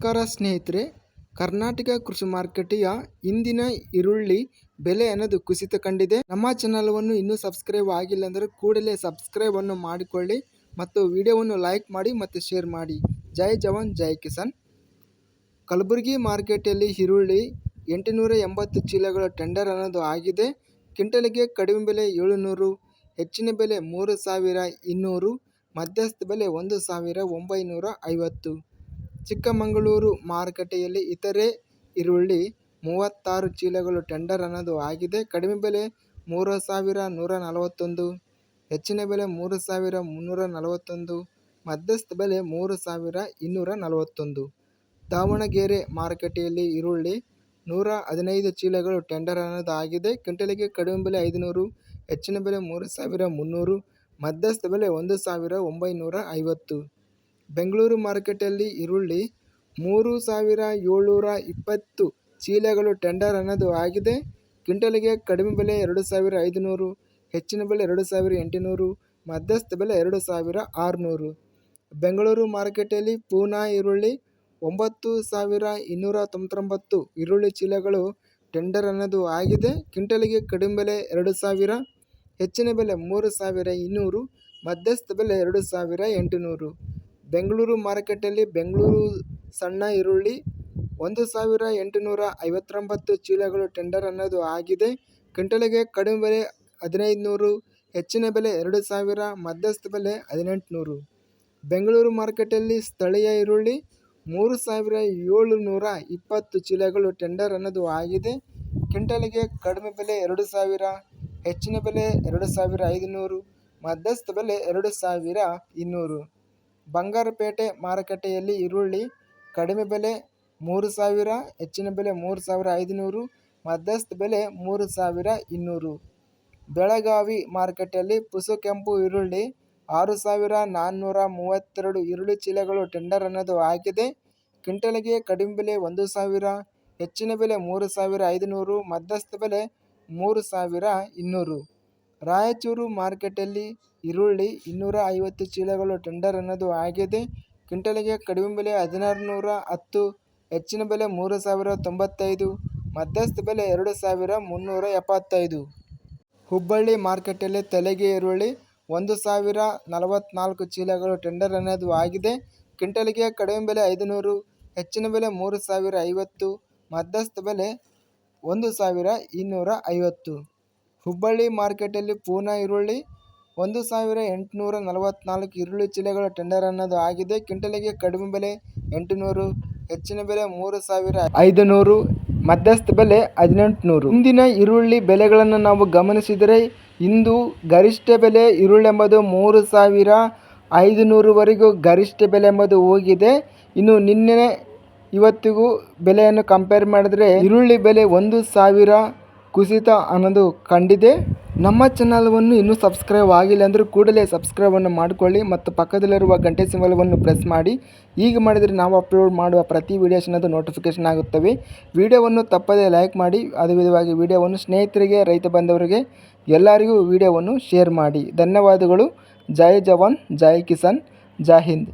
ನಮಸ್ಕಾರ ಸ್ನೇಹಿತರೆ, ಕರ್ನಾಟಕ ಕೃಷಿ ಮಾರುಕಟ್ಟೆಯ ಇಂದಿನ ಈರುಳ್ಳಿ ಬೆಲೆ ಅನ್ನೋದು ಕುಸಿತ ಕಂಡಿದೆ. ನಮ್ಮ ಚಾನಲ್ವನ್ನು ಇನ್ನೂ ಸಬ್ಸ್ಕ್ರೈಬ್ ಆಗಿಲ್ಲ ಅಂದರೆ ಕೂಡಲೇ ಸಬ್ಸ್ಕ್ರೈಬ್ ಅನ್ನು ಮಾಡಿಕೊಳ್ಳಿ ಮತ್ತು ವಿಡಿಯೋವನ್ನು ಲೈಕ್ ಮಾಡಿ ಮತ್ತು ಶೇರ್ ಮಾಡಿ. ಜೈ ಜವಾನ್, ಜೈ ಕಿಸಾನ್. ಕಲಬುರಗಿ ಮಾರ್ಕೆಟಲ್ಲಿ ಈರುಳ್ಳಿ ಎಂಟುನೂರ ಎಂಬತ್ತು ಚೀಲಗಳ ಟೆಂಡರ್ ಅನ್ನೋದು ಆಗಿದೆ. ಕ್ವಿಂಟಲಿಗೆ ಕಡಿಮೆ ಬೆಲೆ ಏಳುನೂರು, ಹೆಚ್ಚಿನ ಬೆಲೆ ಮೂರು ಸಾವಿರ ಇನ್ನೂರು, ಮಧ್ಯಸ್ಥ ಬೆಲೆ ಒಂದು ಸಾವಿರ ಒಂಬೈನೂರ ಐವತ್ತು. ಚಿಕ್ಕಮಗಳೂರು ಮಾರುಕಟ್ಟೆಯಲ್ಲಿ ಇತರೆ ಈರುಳ್ಳಿ ಮೂವತ್ತಾರು ಚೀಲಗಳು ಟೆಂಡರ್ ಅನ್ನೋದು ಆಗಿದೆ. ಕಡಿಮೆ ಬೆಲೆ ಮೂರು ಸಾವಿರ ನೂರ ನಲವತ್ತೊಂದು, ಹೆಚ್ಚಿನ ಬೆಲೆ ಮೂರು ಸಾವಿರ ಮುನ್ನೂರ ನಲವತ್ತೊಂದು, ಮಧ್ಯಸ್ಥ ಬೆಲೆ ಮೂರು ಸಾವಿರ ಇನ್ನೂರ ನಲವತ್ತೊಂದು. ದಾವಣಗೆರೆ ಮಾರುಕಟ್ಟೆಯಲ್ಲಿ ಈರುಳ್ಳಿ ನೂರ ಹದಿನೈದು ಚೀಲಗಳು ಟೆಂಡರ್ ಅನ್ನೋದು ಆಗಿದೆ. ಕ್ವಿಂಟಲಿಗೆ ಕಡಿಮೆ ಬೆಲೆ ಐದುನೂರು, ಹೆಚ್ಚಿನ ಬೆಲೆ ಮೂರು ಸಾವಿರ ಮುನ್ನೂರು, ಮಧ್ಯಸ್ಥ ಬೆಲೆ ಒಂದು ಸಾವಿರ ಒಂಬೈನೂರ ಐವತ್ತು. ಬೆಂಗಳೂರು ಮಾರುಕಟ್ಟೆಯಲ್ಲಿ ಈರುಳ್ಳಿ ಮೂರು ಸಾವಿರ ಏಳುನೂರ ಇಪ್ಪತ್ತು ಚೀಲಗಳು ಟೆಂಡರ್ ಅನ್ನೋದು ಆಗಿದೆ. ಕ್ವಿಂಟಲ್ಗೆ ಕಡಿಮೆ ಬೆಲೆ ಎರಡು ಸಾವಿರ ಐದುನೂರು, ಹೆಚ್ಚಿನ ಬೆಲೆ ಎರಡು ಸಾವಿರ ಎಂಟುನೂರು, ಮಧ್ಯಸ್ಥ ಬೆಲೆ ಎರಡು ಸಾವಿರ ಆರುನೂರು. ಬೆಂಗಳೂರು ಮಾರುಕಟ್ಟೆಯಲ್ಲಿ ಪೂನಾ ಈರುಳ್ಳಿ ಒಂಬತ್ತು ಸಾವಿರ ಇನ್ನೂರ ತೊಂಬತ್ತೊಂಬತ್ತು ಈರುಳ್ಳಿ ಚೀಲಗಳು ಟೆಂಡರ್ ಅನ್ನೋದು ಆಗಿದೆ. ಕ್ವಿಂಟಲ್ಗೆ ಕಡಿಮೆ ಬೆಲೆ ಎರಡು ಸಾವಿರ, ಹೆಚ್ಚಿನ ಬೆಲೆ ಮೂರು ಸಾವಿರ ಇನ್ನೂರು, ಮಧ್ಯಸ್ಥ ಬೆಲೆ ಎರಡು ಸಾವಿರ ಎಂಟುನೂರು. ಬೆಂಗಳೂರು ಮಾರುಕಟ್ಟೆಯಲ್ಲಿ ಬೆಂಗಳೂರು ಸಣ್ಣ ಈರುಳ್ಳಿ ಒಂದು ಸಾವಿರ ಎಂಟುನೂರ ಐವತ್ತೊಂಬತ್ತು ಚೀಲಗಳು ಟೆಂಡರ್ ಅನ್ನೋದು ಆಗಿದೆ. ಕ್ವಿಂಟಲಿಗೆ ಕಡಿಮೆ ಬೆಲೆ ಹದಿನೈದು ನೂರು ಹೆಚ್ಚಿನ ಬೆಲೆ ಎರಡು ಸಾವಿರ, ಮಧ್ಯಸ್ಥ ಬೆಲೆ ಹದಿನೆಂಟುನೂರು. ಬೆಂಗಳೂರು ಮಾರುಕಟ್ಟೆಯಲ್ಲಿ ಸ್ಥಳೀಯ ಈರುಳ್ಳಿ ಮೂರು ಸಾವಿರ ಏಳುನೂರ ಇಪ್ಪತ್ತು ಚೀಲಗಳು ಟೆಂಡರ್ ಅನ್ನೋದು ಆಗಿದೆ. ಕ್ವಿಂಟಲಿಗೆ ಕಡಿಮೆ ಬೆಲೆ ಎರಡು ಸಾವಿರ, ಹೆಚ್ಚಿನ ಬೆಲೆ ಎರಡು ಸಾವಿರ ಐದುನೂರು, ಮಧ್ಯಸ್ಥ ಬೆಲೆ ಎರಡು ಸಾವಿರ ಇನ್ನೂರು. ಬಂಗಾರಪೇಟೆ ಮಾರುಕಟ್ಟೆಯಲ್ಲಿ ಈರುಳ್ಳಿ ಕಡಿಮೆ ಬೆಲೆ ಮೂರು ಸಾವಿರ, ಹೆಚ್ಚಿನ ಬೆಲೆ ಮೂರು ಸಾವಿರ ಐದುನೂರು, ಮಧ್ಯಸ್ಥ ಬೆಲೆ ಮೂರು ಸಾವಿರ ಇನ್ನೂರು. ಬೆಳಗಾವಿ ಮಾರುಕಟ್ಟೆಯಲ್ಲಿ ಪುಸು ಕೆಂಪು ಈರುಳ್ಳಿ ಆರು ಸಾವಿರ ನಾನ್ನೂರ ಮೂವತ್ತೆರಡು ಈರುಳ್ಳಿ ಚೀಲಗಳು ಟೆಂಡರ್ ಅನ್ನೋದು ಆಗಿದೆ. ಕ್ವಿಂಟಲ್ಗೆ ಕಡಿಮೆ ಬೆಲೆ ಒಂದು ಸಾವಿರ, ಹೆಚ್ಚಿನ ಬೆಲೆ ಮೂರು ಸಾವಿರ ಐದುನೂರು, ಮಧ್ಯಸ್ಥ ಬೆಲೆ ಮೂರು ಸಾವಿರ ಇನ್ನೂರು. ರಾಯಚೂರು ಮಾರ್ಕೆಟಲ್ಲಿ ಈರುಳ್ಳಿ ಇನ್ನೂರ ಐವತ್ತು ಚೀಲಗಳು ಟೆಂಡರ್ ಅನ್ನೋದು ಆಗಿದೆ. ಕ್ವಿಂಟಲಿಗೆ ಕಡಿಮೆ ಬೆಲೆ ಹದಿನಾರು ನೂರ ಹತ್ತು, ಹೆಚ್ಚಿನ ಬೆಲೆ ಮೂರು ಸಾವಿರ ತೊಂಬತ್ತೈದು, ಮಧ್ಯಸ್ಥ ಬೆಲೆ ಎರಡು ಸಾವಿರ ಮುನ್ನೂರ ಎಪ್ಪತ್ತೈದು. ಹುಬ್ಬಳ್ಳಿ ಮಾರುಕಟ್ಟೆಯಲ್ಲಿ ತಲೆಗೆ ಈರುಳ್ಳಿ ಒಂದು ಸಾವಿರ ನಲವತ್ತ್ನಾಲ್ಕು ಚೀಲಗಳು ಟೆಂಡರ್ ಅನ್ನೋದು ಆಗಿದೆ. ಕ್ವಿಂಟಲಿಗೆ ಕಡಿಮೆ ಬೆಲೆ ಐದುನೂರು, ಹೆಚ್ಚಿನ ಬೆಲೆ ಮೂರು ಸಾವಿರ ಐವತ್ತು, ಮಧ್ಯಸ್ಥ ಬೆಲೆ ಒಂದು ಸಾವಿರ ಇನ್ನೂರ ಐವತ್ತು. ಹುಬ್ಬಳ್ಳಿ ಮಾರ್ಕೆಟಲ್ಲಿ ಪೂನಾ ಈರುಳ್ಳಿ, ಒಂದು ಸಾವಿರ ಎಂಟುನೂರ ನಲವತ್ತ್ನಾಲ್ಕು ಈರುಳ್ಳಿ ಚೀಲಗಳ ಟೆಂಡರ್ ಅನ್ನೋದು ಆಗಿದೆ. ಕ್ವಿಂಟಲಿಗೆ ಕಡಿಮೆ ಬೆಲೆ ಎಂಟುನೂರು, ಹೆಚ್ಚಿನ ಬೆಲೆ ಮೂರು ಸಾವಿರ ಐದುನೂರು, ಮಧ್ಯಸ್ಥ ಬೆಲೆ ಹದಿನೆಂಟುನೂರು. ಮುಂದಿನ ಈರುಳ್ಳಿ ಬೆಲೆಗಳನ್ನು ನಾವು ಗಮನಿಸಿದರೆ ಇಂದು ಗರಿಷ್ಠ ಬೆಲೆ ಈರುಳ್ಳಿ ಎಂಬುದು ಮೂರು ಸಾವಿರ ಐದುನೂರುವರೆಗೂ ಗರಿಷ್ಠ ಬೆಲೆ ಎಂಬುದು ಹೋಗಿದೆ. ಇನ್ನು ನಿನ್ನೆ ಇವತ್ತಿಗೂ ಬೆಲೆಯನ್ನು ಕಂಪೇರ್ ಮಾಡಿದರೆ ಈರುಳ್ಳಿ ಬೆಲೆ ಒಂದು ಸಾವಿರ ಕುಸಿತ ಅನ್ನೋದು ಕಂಡಿದೆ. ನಮ್ಮ ಚಾನಲ್ವನ್ನು ಇನ್ನೂ ಸಬ್ಸ್ಕ್ರೈಬ್ ಆಗಿಲ್ಲ ಅಂದರೆ ಕೂಡಲೇ ಸಬ್ಸ್ಕ್ರೈಬನ್ನು ಮಾಡಿಕೊಳ್ಳಿ ಮತ್ತು ಪಕ್ಕದಲ್ಲಿರುವ ಗಂಟೆ ಸಿಂಬಲವನ್ನು ಪ್ರೆಸ್ ಮಾಡಿ. ಈಗ ಮಾಡಿದರೆ ನಾವು ಅಪ್ಲೋಡ್ ಮಾಡುವ ಪ್ರತಿ ವೀಡಿಯೋಸ್ ಅನ್ನೋದು ನೋಟಿಫಿಕೇಷನ್ ಆಗುತ್ತವೆ. ವೀಡಿಯೋವನ್ನು ತಪ್ಪದೇ ಲೈಕ್ ಮಾಡಿ. ಅದೇ ವಿಧವಾಗಿ ವೀಡಿಯೋವನ್ನು ಸ್ನೇಹಿತರಿಗೆ, ರೈತ ಬಂದವರಿಗೆ ಎಲ್ಲರಿಗೂ ವಿಡಿಯೋವನ್ನು ಶೇರ್ ಮಾಡಿ. ಧನ್ಯವಾದಗಳು. ಜೈ ಜವಾನ್, ಜೈ ಕಿಸಾನ್, ಜೈ ಹಿಂದ್.